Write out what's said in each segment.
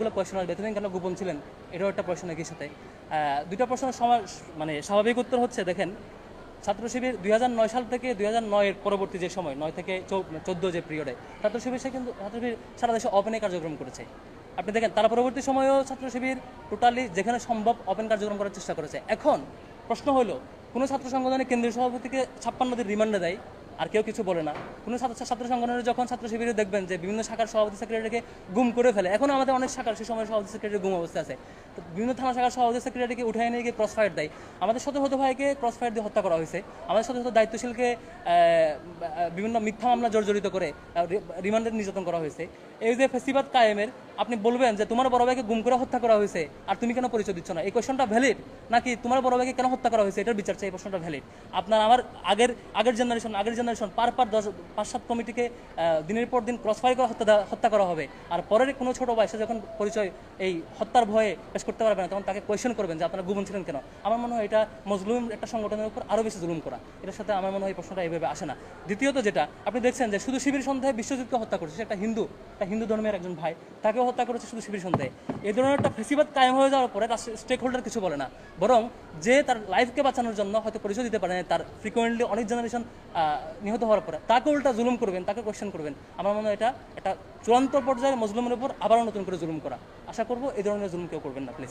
গুলো কোয়েশন আসবে। কেন গোপন ছিলেন? এটাও একটা প্রশ্ন একই সাথে। দুইটা প্রশ্ন মানে স্বাভাবিক উত্তর হচ্ছে, দেখেন, ছাত্র শিবির দুই সাল থেকে দুই এর পরবর্তী যে সময়, নয় থেকে চোদ্দ যে পিরিয়ডে ছাত্র শিবির সে কিন্তু, ছাত্র শিবির সারা দেশে ওপেনে কার্যক্রম করেছে। আপনি দেখেন, তারা পরবর্তী সময়েও ছাত্র শিবির টোটালি যেখানে সম্ভব ওপেন কার্যক্রম করার চেষ্টা করেছে। এখন প্রশ্ন হলো, কোনো ছাত্র সংগঠনের কেন্দ্রীয় সভাপতিকে ছাপ্পান্ন রিমান্ডে দেয়? আর কেউ কিছু বলে না। কোনো ছাত্র ছাত্র সংগঠনের যখন ছাত্র শিবিরে দেখবেন যে বিভিন্ন শাখার সভাপতি সেক্রেটারিকে গুম করে ফেলে, এখন আমাদের অনেক শাখার সেই সময় সভাপতি সেক্রেটারি গুম অবস্থা আছে। তো বিভিন্ন থানা শাখার সভাপতি সেক্রেটারিকে উঠাই নিয়ে গিয়ে ক্রস ফায়ার দেয়। আমাদের শত শত ভাইকে ক্রস ফায়ার দিয়ে হত্যা করা হয়েছে। আমাদের শত শত দায়িত্বশীলকে বিভিন্ন মিথ্যা মামলা জর্জরিত করে রিমান্ডে নির্যাতন করা হয়েছে। এই যে ফেসিবাদ কায়েমের, আপনি বলবেন যে তোমার বড় ভাইকে গুম করে হত্যা করা হয়েছে, আর তুমি কেন পরিচয় দিচ্ছ না? এই কোয়েশনটা ভ্যালিড নাকি তোমার বড় ভাইকে কেন হত্যা করা হয়েছে? এটার বিচার চাই, এই প্রশ্নটা ভ্যালিড আপনার আমার আগের আগের জেনারেশন আগের জেনারেশন পার পার দশ পাঁচ সাত কমিটিকে দিনের পর দিন ক্রস ফায়ার করে, হত্যা হত্যা করা হবে। আর পরের কোনো ছোট বয়সে যখন পরিচয় এই হত্যার ভয়ে পেশ করতে পারবে না, তখন তাকে কোয়েশন করবেন যে, আপনারা গুমন ছিলেন কেন? আমার মনে হয় এটা মজলুম একটা সংগঠনের উপর আরও বেশি জুলুম করা। এটার সাথে আমার মনে হয় এই প্রশ্নটা এইভাবে আসে না। দ্বিতীয়ত যেটা, আপনি দেখছেন যে শুধু শিবির সন্ধ্যায় বিশ্বজিৎকে হত্যা করেছে। সে একটা হিন্দু একটা হিন্দু ধর্মের একজন ভাই। তাকেও হত্যা করেছে শুধু শিবির সন্ধ্যায়। এই ধরনের একটা ফেসিবাদ কায়েম হয়ে যাওয়ার পরে তার স্টেক হোল্ডার কিছু বলে না। বরং যে তার লাইফকে বাঁচানোর জন্য হয়তো পরিচয় দিতে পারে তার ফ্রিকোয়েন্টলি অনেক জেনারেশন নিহত হওয়ার পরে তাকে উল্টা জুলুম করবেন তাকে কোয়েশ্চেন করবেন। আমার মনে হয় এটা একটা চূড়ান্ত পর্যায়ে মজলুমের উপর আবারও নতুন করে জুলুম করা। আশা করব এই ধরনের জুলুম কেউ করবেন না প্লিজ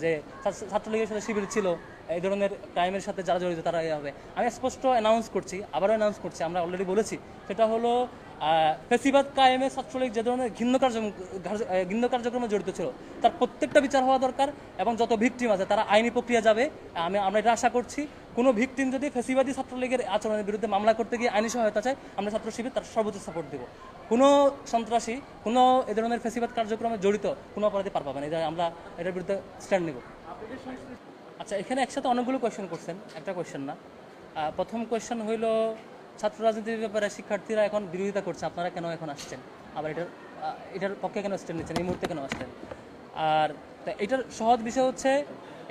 যে ছাত্র- ছাত্রলীগের সাথে শিবির ছিল এই ধরনের ক্রাইমের সাথে যারা জড়িত, তারা হবে। আমি স্পষ্ট অ্যানাউন্স করছি, আবারও অ্যানাউন্স করছি, আমরা অলরেডি বলেছি, সেটা হলো ফেসিবাদ কায়েমে ছাত্রলীগ যে ধরনের ঘিন্ন কার্য- ঘিন্ন কার্যক্রমে জড়িত ছিল, তার প্রত্যেকটা বিচার হওয়া দরকার এবং যত ভিকটিম আছে, তারা আইনি প্রক্রিয়া যাবে। আমি, আমরা এটা আশা করছি, কোনো ভিকটিম যদি ফেসিবাদী ছাত্রলীগের আচরণের বিরুদ্ধে মামলা করতে গিয়ে আইনি সহায়তা চায়, আমরা ছাত্র শিবির তার সর্বোচ্চ সাপোর্ট দেবো। কোনো সন্ত্রাসী, কোনো এ ধরনের ফেসিবাদ কার্যক্রমে জড়িত কোনো অপরাধী পার পাবে না, এটা আমরা এটার বিরুদ্ধে স্ট্যান্ড নেব। আচ্ছা এখানে একসাথে অনেকগুলো কোয়েশ্চেন করছেন, একটা কোয়েশ্চেন না। প্রথম কোয়েশ্চেন হইল ছাত্র রাজনীতির ব্যাপারে শিক্ষার্থীরা এখন বিরোধিতা করছে, আপনারা কেন এখন আসছেন? আবার এটার এটার পক্ষে কেন স্ট্যান্ড নিচ্ছেন? এই মুহূর্তে কেন আসছেন? আর এটার সহজ বিষয় হচ্ছে,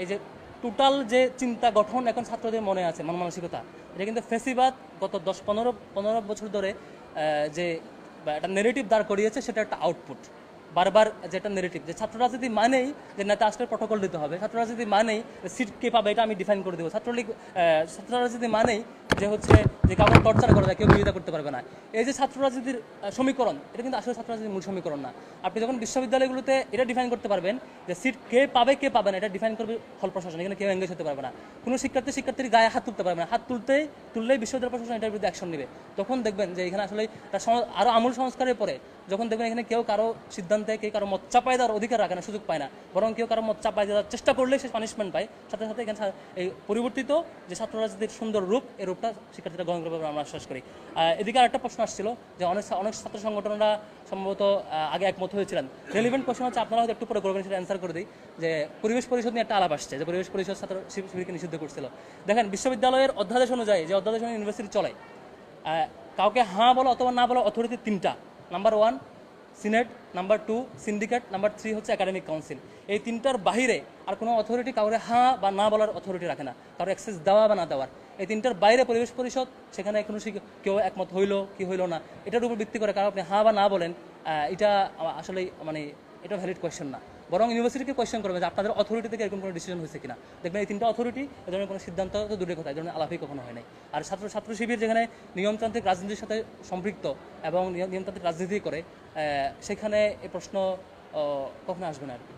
এই যে টোটাল যে চিন্তা গঠন এখন ছাত্রদের মনে আছে, মন মানসিকতা, এটা কিন্তু ফেসিবাদ গত দশ, পনেরো পনেরো বছর ধরে যে একটা নেগেটিভ দাঁড় করিয়েছে, সেটা একটা আউটপুট বারবার যেটা নেগেটিভ যে ছাত্র রাজনীতি মানেই যে নেতা আসলে প্রটোকল দিতে হবে ছাত্র রাজনীতি মানেই সিট কে পাবে এটা আমি ডিফাইন করে দেবো। ছাত্রলীগ ছাত্র রাজনীতি মানেই যে হচ্ছে যে কাউকে টর্চার করা যায় কেউ বিরোধিতা করতে পারবে না। এই যে ছাত্র রাজনীতির সমীকরণ, এটা কিন্তু আসলে ছাত্র রাজনীতির মূল সমীকরণ না। আপনি যখন বিশ্ববিদ্যালয়গুলোতে এটা ডিফাইন করতে পারবেন, যে সিট কে পাবে কে পাবে না, এটা ডিফাইন করবে হল প্রশাসন। এখানে কেউ এঙ্গেজ হতে পারবে না। কোনো শিক্ষার্থী, শিক্ষার্থীর গায়ে হাত তুলতে পারবে না। হাত তুলতেই তুললেই বিশ্ববিদ্যালয় প্রশাসন এটার বিরুদ্ধে অ্যাকশন নেবে। তখন দেখবেন যে এখানে আসলে একটা সম- আরও আমূল সংস্কারের পরে যখন দেখবেন এখানে কেউ কারও সিদ্ধান্তে কেউ কারও মত চাপায় দেওয়ার অধিকার রাখে না, সুযোগ পায় না। বরং কেউ কারও মত চাপায় দেওয়ার চেষ্টা করলে সে পানিশমেন্ট পায়। সাথে সাথে এখানে এই পরিবর্তিত যে ছাত্র রাজনীতির সুন্দর রূপ, এই রূপটা শিক্ষার্থীরা গ্রহণ করবে আমরা আশ্বাস করি। এদিকে আরেকটা প্রশ্ন আসছিল যে অনেক অনেক ছাত্র সংগঠনরা সম্ভবত আগে একমত হয়েছিলেন। রেলিভেন্ট কোশ্চেন হচ্ছে, আপনারা হয়তো একটু পরে করবেন সেটা অ্যান্সার করে দিই। যে পরিবেশ পরিষদ নিয়ে একটা আলাপ আসছে, যে পরিবেশ পরিষদ ছাত্র শিব- শিবিরকে নিষিদ্ধ করছিল। দেখেন, বিশ্ববিদ্যালয়ের অধ্যাদেশ অনুযায়ী যে অধ্যাদেশ অনুযায়ী ইউনিভার্সিটি চলে কাউকে হাঁ বলো অথবা না বলো অথরিটি তিনটা। Number one senate, number two, syndicate, number three হচ্ছে একাডেমিক কাউন্সিল। এই তিনটার বাইরে আর কোনো অথরিটি কাউরে হাঁ বা না বলার অথরিটি রাখে না। কারও অ্যাক্সেস দেওয়া বা না দেওয়ার। এই তিনটার বাইরে পরিবেশ পরিষদ, সেখানে শিক- কেউ একমত হইল কি হইল না, এটার উপর ভিত্তি করে কারণ আপনি হাঁ বা না বলেন এটা আসলে মানে এটা ভ্যালিড কোয়েশ্চেন না। বরং ইউনিভার্সিটিকে কোয়েশ্চেন করবে যে আপনাদের অথরিটি থেকে এরকম কোনো ডিসিশন হয়েছে কিনা। দেখবেন এই তিনটা অথরিটি এ ধরনের কোনো সিদ্ধান্ত তো দূরের কথা, এই ধরনের আলাপই কখনো হয় নাই। আর ছাত্র ছাত্র শিবির যেখানে নিয়মতান্ত্রিক রাজনীতির সাথে সম্পৃক্ত এবং নিয়ম- নিয়মতান্ত্রিক রাজনীতি করে সেখানে এই প্রশ্ন কখনো আসবে না আর কি।